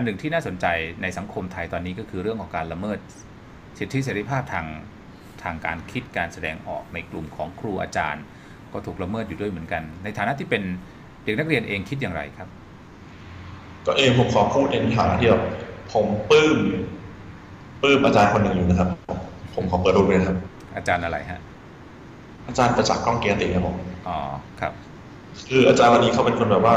อันหนึ่งที่น่าสนใจในสังคมไทยตอนนี้ก็คือเรื่องของการละเมิด สิทธิเสรีภาพทางทางการคิดการแสดงออกในกลุ่มของครูอาจารย์ ก็ถูกละเมิดอยู่ด้วยเหมือนกัน ในฐานะที่เป็นเด็กนักเรียนเองคิดอย่างไรครับ ก็เองผมขอพูดในฐานะที่แบบผมปลื้มปลื้มอาจารย์คนหนึ่งอยู่นะครับ ผมขอเปิดรูปเลยนะครับ อาจารย์อะไรฮะ อาจารย์ประจักษ์ก้องเกียรติครับผมอ๋อครับ คืออาจารย์วันนี้เขาเป็นคนแบบว่า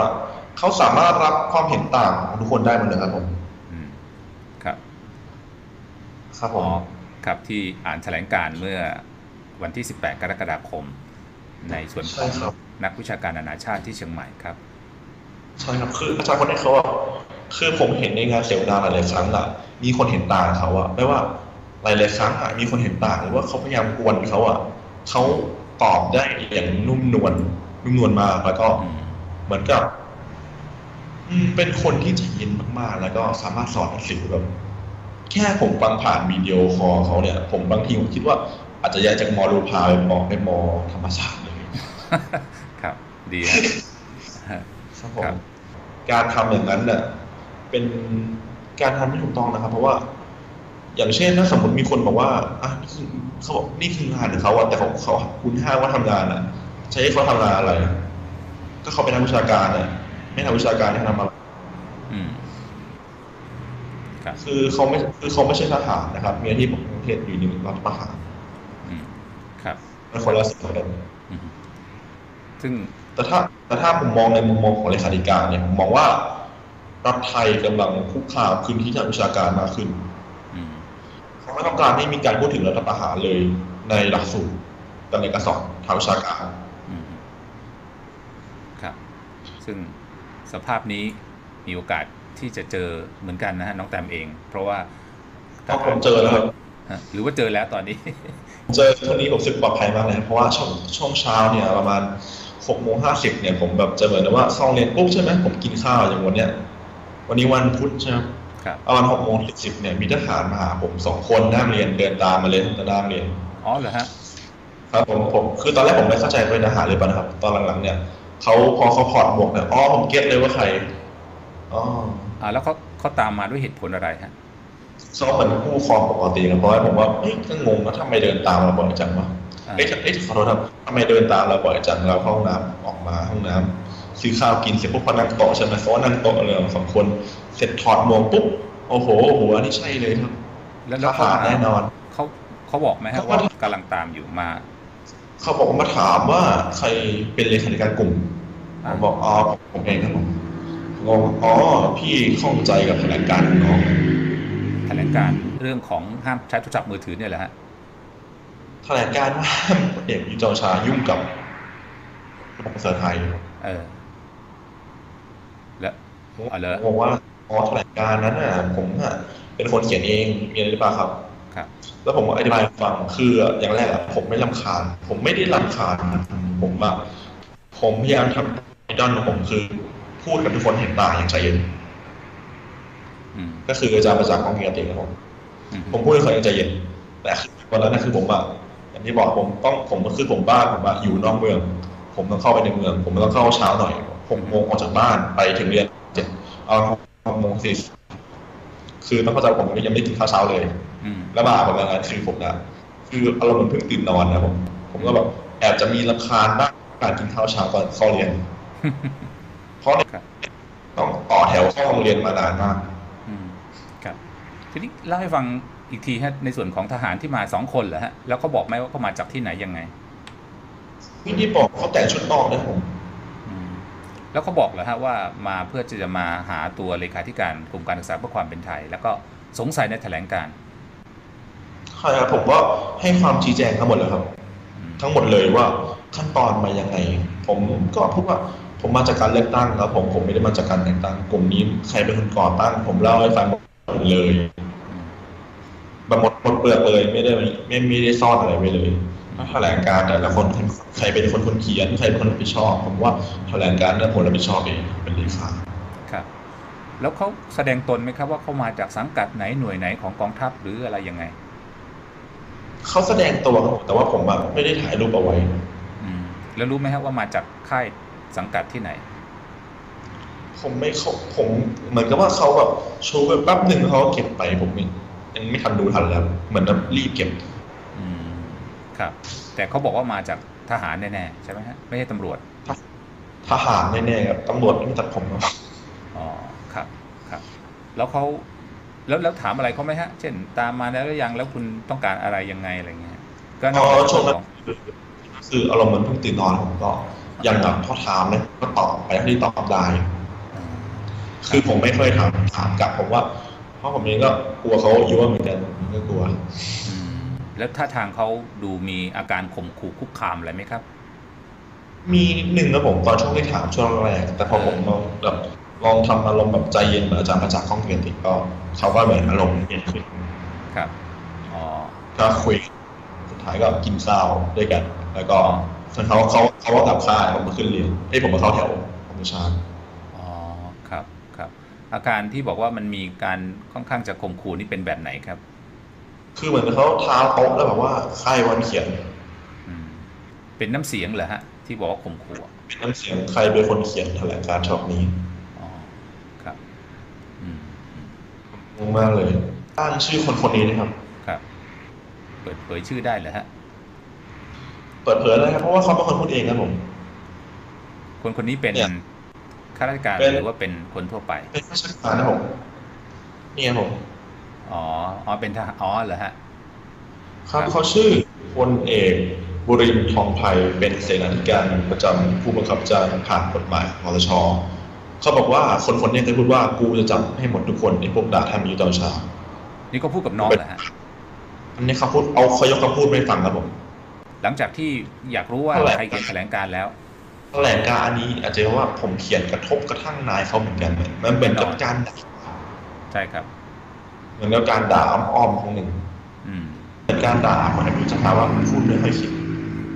เขาสามารถรับความเห็นต่างของทุกคนได้หมดเลยครับผมอืมครับ ครับผอ๋อมครับที่อ่านแถลงการณ์เมื่อวันที่ 18 กรกฎาคม ในส่วนขใช่องครับนักวิชาการนานาชาติที่เชียงใหม่ครับใช่ครับคืออาจารย์คนนี้เขาอะคือผมเห็นในงานเสวนาหลายๆครั้งอะมีคนเห็นต่างเขาอะไม่ว่าหลายๆครั้งอะมีคนเห็นต่างหรือว่าเขาพยายามกวนเขาอะเขาตอบได้อย่างนุ่มนวลนุ่มนวลมากแล้วก็อืมเหมือนกับอืม เป็นคนที่ใจเย็นมากๆ แล้วก็สามารถสอนหนังสือแบบ แค่ผมฟังผ่านวิดีโอคอลเขาเนี่ย ผมบางทีผมคิดว่าอาจจะย้ายจากมอรูพาไปมอไปมอธรรมศาสตร์เลยครับ ดีฮะฮะครับผครัมบการทำอย่างนั้นเนี่ยเป็นการทำที่ถูกต้องนะครับ เพราะว่า อย่างเช่นถ้าสมมติมีคนบอกว่าอะนี่คือเขาบอกนี่คืองานของเขาอะแต่เขาเขาคุณห้างว่าทำงานอะใช้ให้เขาทำงานอะไร ก็เขาเป็นนักวิชาการเนี่ย ไม่ทำวิชาการให้ทำอะไรอืมครับคือเขาไม่คือเขาไม่ใช่ทหารนะครับ มีหน้าที่ปกป้องประเทศอยู่ในรัฐประหารอืมครับเป็นคนละสิ่งกันอืมซึ่งแต่ถ้าแต่ถ้าผมมองในมุมมองของเลขาธิการเนี่ยผมมองว่ารัฐไทยกำลังคุกคามพื้นที่ทางวิชาการมากขึ้นอืมเขาไม่ต้องการให้มีการพูดถึงรัฐประหารเลยในหลักสูตรการเรียนการสอนทางวิชาการอืมครับ ซึ่ง สภาพนี้มีโอกาสที่จะเจอเหมือนกันนะฮะน้องแตมเอง เพราะว่าเพราะผมเจอแล้วครับฮะหรือว่าเจอแล้วตอนนี้ เจอคนนี้ผมรู้สึกปลอดภัยมากเลยเพราะว่าช่วงช่วงเช้าเนี่ยประมาณหกโมงห้าสิบเนี่ยผมแบบจะเหมือนกับว่าซองเรียนปุ๊บใช่ไหมผมกินข้าวอย่างวันเนี้ยวันนี้วันพุธใช่ไหมครับประมาณหกโมงสิบเนี่ยมีทหารมาหาผมสองคนนั่งเรียนเดินตามมาเลยตั้งแต่นั่งเรียนอ๋อเหรอฮะครับผมผมคือตอนแรกผมไม่เข้าใจเป็นทหารเลยป่ะนะครับ ตอนหลังๆเนี่ย เขาพอเขาถอดหมวกเนี่ยอ๋อผมเก็ตเลยว่าใครอ๋ออ่าแล้วเขาเขาตามมาด้วยเหตุผลอะไรฮะเขาเหมือนผู้ครองปกติครับเพราะว่าผมว่าเฮ้ยก็งงว่าทำไมเดินตามเราบ่อยจังวะอ่าเอ้ยเอ้ยขอโทษครับทำไมเดินตามเราบ่อยจังเราเข้าห้องน้ำออกมาห้องน้ำซื้อข้าวกินเสร็จปุ๊บพอนั่งโต๊ะใช่ไหมเพราะว่านั่งโต๊ะเลยสองคนเสร็จถอดหมวกปุ๊บโอ้โหหัวนี่ใช่เลยครับ แล้วทแล้วเขาหารแน่นอนเขาเขาบอกไหมฮะเขาก็ว่ากำลังตามอยู่มา เขาบอกว่ามาถามว่าใครเป็นเลขาธิการกลุ่มผอ่ามบอกอ๋อผมเองครับผมงงอ๋อพี่ข้องใจกับแถลงการณ์ของน้องแถลงการณ์เรื่องของห้ามใช้โทรศัพท์มือถือเนี่ยแหละฮะแถลงการณ์ว่าพลเอกยุทธจันทร์โอชายุ่งกับระบบภาษาไทยเออแล้วเอาเลยผมบอกว่าอ๋อแถลงการณ์นั้นน่ะ ผมอะเป็นคนเขียนเองมีอะไรหรือเปล่าครับครับ แล้วผมก็อธิบายให้ฟังคืออย่างแรกอะผมไม่ลำคาญ ผมไม่ได้ลำคาญผมอะผมพยายามทำไอดอลของผมคือ พูดกับทุกคนเห็นต่างอย่างใจเย็นอืมก็คืออาจารย์ประจักษ์กองเกียรติครับผมอืมผมพูดให้เขาอย่างใจเย็นแต่คือวันนั้นนะคือผมอะอย่างที่บอกผมต้องผมก็คือผมบ้านผมอะอยู่นอกเมือง ผมต้องเข้าไปในเมือง ผมต้องเข้าเช้าหน่อยผมโมงออกจากบ้านไปถึงเรียนเจ็ดเอาหกโมงสี่คือต้องเข้าใจว่าผมยังไม่ได้กินข้าวเช้าเลยอืม แล้วมาผมงานคือผมนะคืออารมณ์เหมือนเพิ่งตื่นนอนนะผมผมก็แบบแอบจะมีรำคาญบ้างการกินข้าวเช้าก่อนเข้าเรียน เพราะเนี่ยครับต้องต่อแถวเข้าโรงเรียนมานานมากอืมครับ ทีนี้เล่าให้ฟังอีกทีฮะในส่วนของทหารที่มาสองคนเหรอฮะแล้วเขาบอกไหมว่าเขามาจากที่ไหนยังไงพี่ที่บอกเขาแต่งชุดนอกนะผมอืมแล้วเขาบอกเหรอฮะว่ามาเพื่อที่จะมาหาตัวเลขาธิการกรมการศึกษาเพื่อความเป็นไทย แล้วก็สงสัยในแถลงการณ์ ใช่ครับผมก็ให้ความชี้แจงทั้งหมดเลยครับ ทั้งหมดเลยว่าขั้นตอนมายังไง ผมก็พูดว่าผมมาจากการเลือกตั้งครับผมผมไม่ได้มาจากการแต่งตั้งกลุ่มนี้ใครเป็นคนก่อตั้ง ผมเล่าให้ฟังหมดเลยอืมแบหมดหมดเปลือกเลยไม่ได้ไม่ไม่ได้ซ่อนอะไรไว้เลยแถลงการแต่ละคนใครเป็นคนคนเขียนใครเป็นคนรับผิดชอบ ผมว่าแถลงการเรื่องผลรับผิดชอบเองเป็นเลขาครับ แล้วเขาแสดงตนไหมครับว่าเขามาจากสังกัดไหนหน่วยไหนของกองทัพหรืออะไรยังไง เขาแสดงตัวครับแต่ว่าผมอะไม่ได้ถ่ายรูปเอาไว้อืมแล้วรู้ไหมครับว่ามาจากค่ายสังกัดที่ไหน ผมไม่เขาผมเหมือนกับว่าเขาแบบโชว์ไปแป๊บหนึ่งแล้วเขาก็เก็บไปผมไม่ยังไม่ทันดูทันแล้ว เหมือนแบบรีบเก็บ อืมครับ แต่เขาบอกว่ามาจากทหารแน่ๆใช่ไหมฮะไม่ใช่ตำรวจ ทหารแน่ๆครับตำรวจไม่ตัดผมหรอกอ๋อครับครับ แล้วเขา แล้วแล้วถามอะไรเขาไหมฮะ เช่น ตามมาแล้วหรือยังแล้วคุณต้องการอะไรยังไงอะไรเงี้ยก็เพนอกราะจากช่วงขนั้นองคืออารมณ์เหมือนเพิ่งตื่นนอนผมก็ยังแบบพอถามเลยก็ตอบไปเท่าที่ตอบได้อืมคือผมไม่เคยถามถามกลับผมว่า เพราะผมเองก็กลัวเขายั่วเหมือนกันผมก็กลัวอืมแล้วท่าทางเขาดูมีอาการข่มขู่คุกคามอะไรไหมครับ มีนิดนึงนะผมตอนช่วงที่ถามช่วงแรกแต่พอผมลองแบบ ลองทำอารมณ์แบบใจเย็นเหมือนอาจารย์ประจักษ์ข้องเกียรติก็เขาก็เหมือนอารมณ์เย็นขึ้นครับอ๋อก็คุยสุดท้ายก็กินข้าวด้วยกัน แล้วก็เขาเขาเขาก็กลับค่ายผมมาขึ้นเรียนเอ้ยผมมาเข้าแถวผมมาชาร์จอ๋อครับครับ อาการที่บอกว่ามันมีการค่อนข้างจะข่มขู่นี่เป็นแบบไหนครับ คือเหมือนเขาเท้าโต๊ะแล้วแบบว่าค่ายวันเขียนอืมเป็นน้ำเสียงเหรอฮะ ที่บอกว่าข่มขู่อะเป็นน้ำเสียงใครเป็นคนเขียนแถลงการณ์ฉบับนี้ อ๋อครับ อืมอืม งง มากเลยอ้างชื่อคนคนนี้นะครับ ครับ เปิดเผยชื่อได้เหรอฮะ เปิดเผยเลยครับเพราะว่าเขาเป็นคนพูดเองนะผม คนคนนี้เป็นเนี่ยข้าราชการเป็นหรือว่าเป็นคนทั่วไป เป็นข้าราชการนะผมเนี่ยผม อ๋อ อ๋อ เป็นทหารอ๋อเหรอฮะ ครับครับเขาชื่อพลเอกบุรินทร์ทองไพรเป็นเสนาธิการประจำผู้บังคับการผ่านกฎหมายมตช เขาบอกว่าคนคนนี้เคยพูดว่ากูจะจับให้หมดทุกคนไอ้พวกด่าทำอยู่ตอนเช้านี่ก็พูดกับน้องเหรอฮะอันนี้เขาพูดเอาเขายกคำพูดไม่ฟังครับผมหลังจากที่อยากรู้ว่าเท่าไหร่ใครเขียนแถลงการณ์แล้วแถลงการณ์อันนี้ อาจจะว่าผมเขียนกระทบกระทั่งนายเขาเหมือนกันเหมือนมันเหมือนกับการด่าใช่ครับเหมือนกับการด่าอ้อมๆของหนึ่งอืมเป็นการด่าเหมือนพิจารณาว่าพูดไม่ค่อยคิด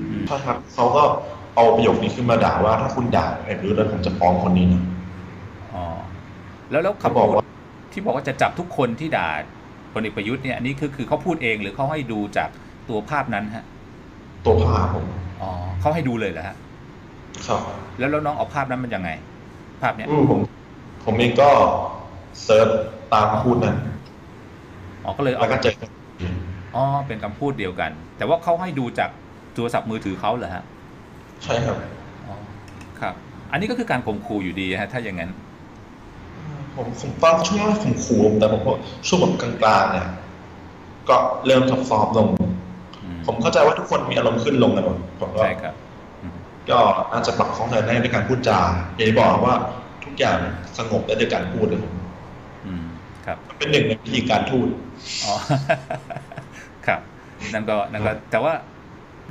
อืมถ้าครับเขาก็เอาประโยคนี้ขึ้นมาด่าว่าถ้าคุณด่าไอ้รู้แล้วผมจะฟ้องคนนี้นะอ๋อ แล้วแล้วเขาคำบอพูกดว่าที่บอกว่าจะจับทุกคนที่ด่าพลเอกประยุทธ์เนี่ยอันนี้คือคือเขาพูดเองหรือเขาให้ดูจากตัวภาพนั้นฮะ ตัวผ้าผมอ๋อเขาให้ดูเลยเหรอฮะครับแล้วแล้วน้องเอาภาพนั้นมันยังไง ภาพเนี้ยอืมผมผมเองก็เซิร์ชตามพูดนั้นอ๋อก็เลยเอาแล้วก็เจออ๋อเป็นคำพูดเดียวกัน แต่ว่าเขาให้ดูจากโทรศัพท์มือถือเขาเหรอฮะ ใช่ครับอ๋อครับ อันนี้ก็คือการข่มขู่อยู่ดีฮะถ้าอย่างนั้น ผมผมตอนช่วงแรกผมขู่แต่ผมก็ช่วงแบบกลางๆเนี่ย ก็เริ่มซอฟๆลงอืมผมเข้าใจว่าทุกคนมีอารมณ์ขึ้นลงกันหมดผมก็ใช่ครับอืมก็อาจจะปรับของใจได้ด้วยการพูดจาอย่างที่บอกว่าทุกอย่างสงบได้ด้วยการพูดเลยผมอืมครับมันเป็นหนึ่งในวิธีการทูตอ๋อครับนั่นก็นั่นก็แต่ว่า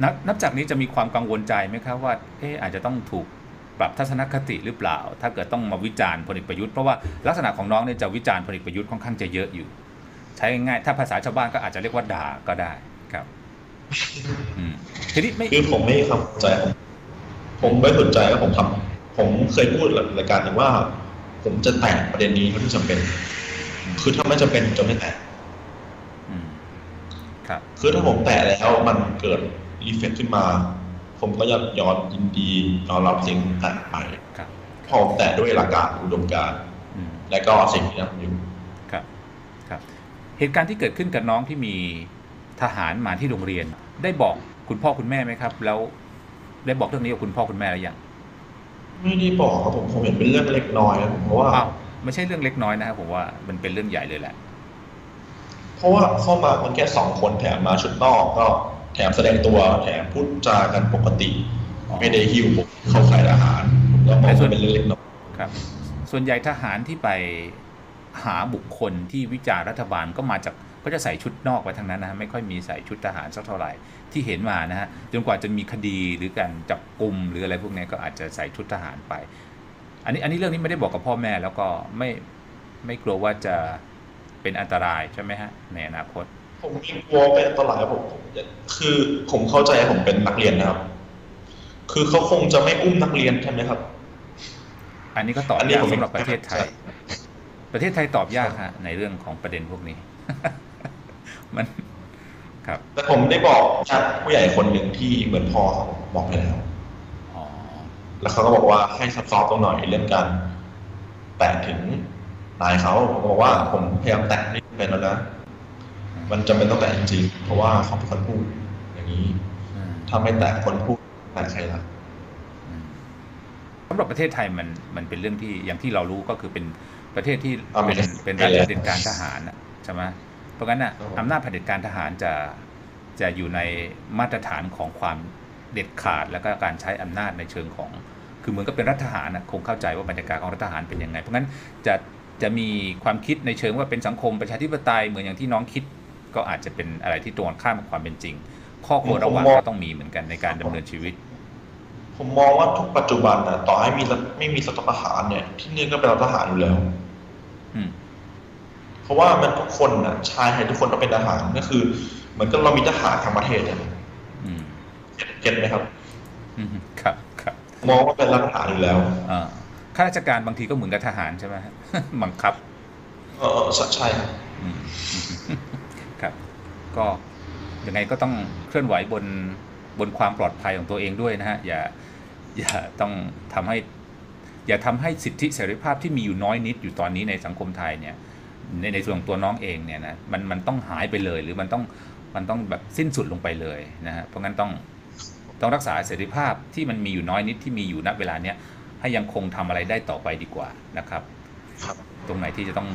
นับนับจากนี้จะมีความกังวลใจไหมครับว่าเอออาจจะต้องถูก ปรับทัศนคติหรือเปล่า ถ้าเกิดต้องมาวิจารณ์พลเอกประยุทธ์เพราะว่าลักษณะของน้องเนี่ยจะวิจารณ์พลเอกประยุทธ์ค่อนข้างจะเยอะอยู่ ใช้ง่ายๆถ้าภาษาชาวบ้านก็อาจจะเรียกว่าด่าก็ได้ครับอืมทีนี้ไม่คือผมไม่เข้าใจผมผมไม่สนใจว่าผมทำผมเคยพูดรายการหนึ่งว่า ผมจะแตะประเด็นนี้เท่าที่จำเป็น คือถ้าไม่จำเป็นจะไม่แตะอืมครับ คือถ้าผมแตะแล้วมันเกิดรีเฟกขึ้นมา ผมก็ยัย้อนยินดียอมรับสิ่งที่แตะไปครับพอผมแตะด้วยหลักการอุดมการณ์อืมและก็สิ่งที่ทำอยู่ครับครับ เหตุการณ์ที่เกิดขึ้นกับน้องที่มีทหารมาที่โรงเรียน ได้บอกคุณพ่อคุณแม่ไหมครับ แล้วได้บอกเรื่องนี้กับคุณพ่อคุณแม่หรือยังไม่ได้บอกครับผมผมเห็นเป็นเรื่องเล็กน้อยนะผมเพราะว่าอ้าวไม่ใช่เรื่องเล็กน้อยนะครับผมว่ามันเป็นเรื่องใหญ่เลยแหละ เพราะว่าเข้ามามันแค่สองคนแถมมาชุดนอกก็ แถมแสดงตัวแถมพูดจากันปกติอ๋อไม่ได้หิ้วผมเข้าขายอาหารผมก็มองว่าเป็นเรื่องเล็กน้อยครับ ส่วนใหญ่ทหารที่ไปหาบุคคลที่วิจารณ์รัฐบาลก็มาจากก็จะใส่ชุดนอกไปทั้งนั้นนะฮะไม่ค่อยมีใส่ชุดทหารสักเท่าไหร่ที่เห็นมานะฮะจนกว่าจะมีคดีหรือการจับกลุ่มหรืออะไรพวกนี้ก็อาจจะใส่ชุดทหารไป อันนี้อันนี้เรื่องนี้ไม่ได้บอกกับพ่อแม่แล้วก็ไม่ไม่กลัวว่าจะเป็นอันตรายใช่ไหมฮะในอนาคต ผมมีกลัวเป็นอันตรายผมผมคือผมเข้าใจผมเป็นนักเรียนนะครับ คือเขาคงจะไม่อุ้มนักเรียนใช่ไหมครับ อันนี้ก็ตอบอันนี้ยากผมสำหรับประเทศไทยใช่ประเทศไทยตอบยากฮะในเรื่องของประเด็นพวกนี้ มันครับ แต่ผมได้บอกจากผู้ใหญ่คนหนึ่งที่เหมือนพ่อผมบอกไปแล้วอ๋อแล้วเขาก็บอกว่าให้ซับซ้อนตรงหน่อยเรื่องการแตะถึงนายเขาผมบอกว่าผมพยายามแตะนี่เป็นแล้วนะ มันจำเป็นต้องแตะจริงๆ เพราะว่าเขาเป็นคนพูดอย่างนี้อืมถ้าไม่แตะคนพูดแตะใครล่ะอืมสำหรับประเทศไทยมันมันเป็นเรื่องที่อย่างที่เรารู้ก็คือเป็นประเทศที่อ่าเป็นไม่ได้เป็นรัฐไม่ได้เผด็จการทหารน่ะใช่ไหมเพราะงั้นน่ะครับผมอำนาจเผด็จการทหารจะจะอยู่ในมาตรฐานของความเด็ดขาดแล้วก็การใช้อำนาจในเชิงของ คือเหมือนกับเป็นรัฐทหารนะคงเข้าใจว่าบรรยากาศของรัฐทหารเป็นยังไง เพราะงั้นจะจะมีความคิดในเชิงว่าเป็นสังคมประชาธิปไตยเหมือนอย่างที่น้องคิด ก็อาจจะเป็นอะไรที่ตรงกันข้ามกับความเป็นจริง ข้อควรระวังก็ต้องมีเหมือนกันในการดำเนินชีวิต ผมมองว่าทุกปัจจุบันนะต่อให้มีรัฐไม่มีรัฐประหารเนี่ย ที่นี่ก็เป็นรัฐทหารอยู่แล้วอืมเพราะว่ามันทุกคนนะชายไทยทุกคนต้องเป็นทหารก็คือ เหมือนกับเรามีทหารทั้งประเทศเนี่ยอืมเก็ตไหมครับอืมครับ ครับ มองว่าเป็นรัฐทหารอยู่แล้วอ่าข้าราชการบางทีก็เหมือนกับทหารใช่ไหมฮะบังคับ เออเออใช่ใช่ครับอืมครับ ก็ยังไงก็ต้องเคลื่อนไหวบนบนความปลอดภัยของตัวเองด้วยนะฮะอย่าอย่าต้องทำให้อย่าทำให้สิทธิเสรีภาพที่มีอยู่น้อยนิดอยู่ตอนนี้ในสังคมไทยเนี่ยในในส่วนของตัวน้องเองเนี่ยนะมันมันต้องหายไปเลย หรือมันต้องมันต้องแบบสิ้นสุดลงไปเลยนะฮะเพราะงั้นต้องต้องรักษาเสรีภาพที่มันมีอยู่น้อยนิดที่มีอยู่ณเวลาเนี้ยให้ยังคงทำอะไรได้ต่อไปดีกว่านะครับครับ ตรงไหนที่จะต้อง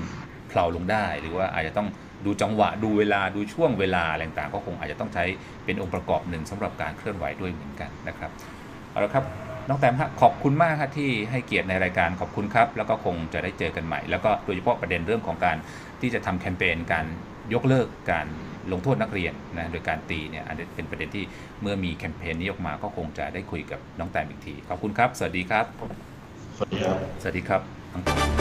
เพลาลงได้หรือว่าอาจจะต้อง ดูจังหวะดูเวลาดูช่วงเวลาอะไรต่างๆก็คงอาจจะต้องใช้เป็นองค์ประกอบหนึ่งสำหรับการเคลื่อนไหวด้วยเหมือนกันนะครับเอาละครับน้องแต้มฮะขอบคุณมากครับที่ให้เกียรติในรายการขอบคุณครับ แล้วก็คงจะได้เจอกันใหม่ แล้วก็โดยเฉพาะประเด็นเรื่องของการที่จะทำแคมเปญการยกเลิกการลงโทษนักเรียนนะโดยการตีเนี่ยอันนี้เป็นประเด็นที่เมื่อมีแคมเปญนี้ออกมาก็คงจะได้คุยกับน้องแต้มอีกที ขอบคุณครับ สวัสดีครับ สวัสดีครับสวัสดีครับน้องแต้ม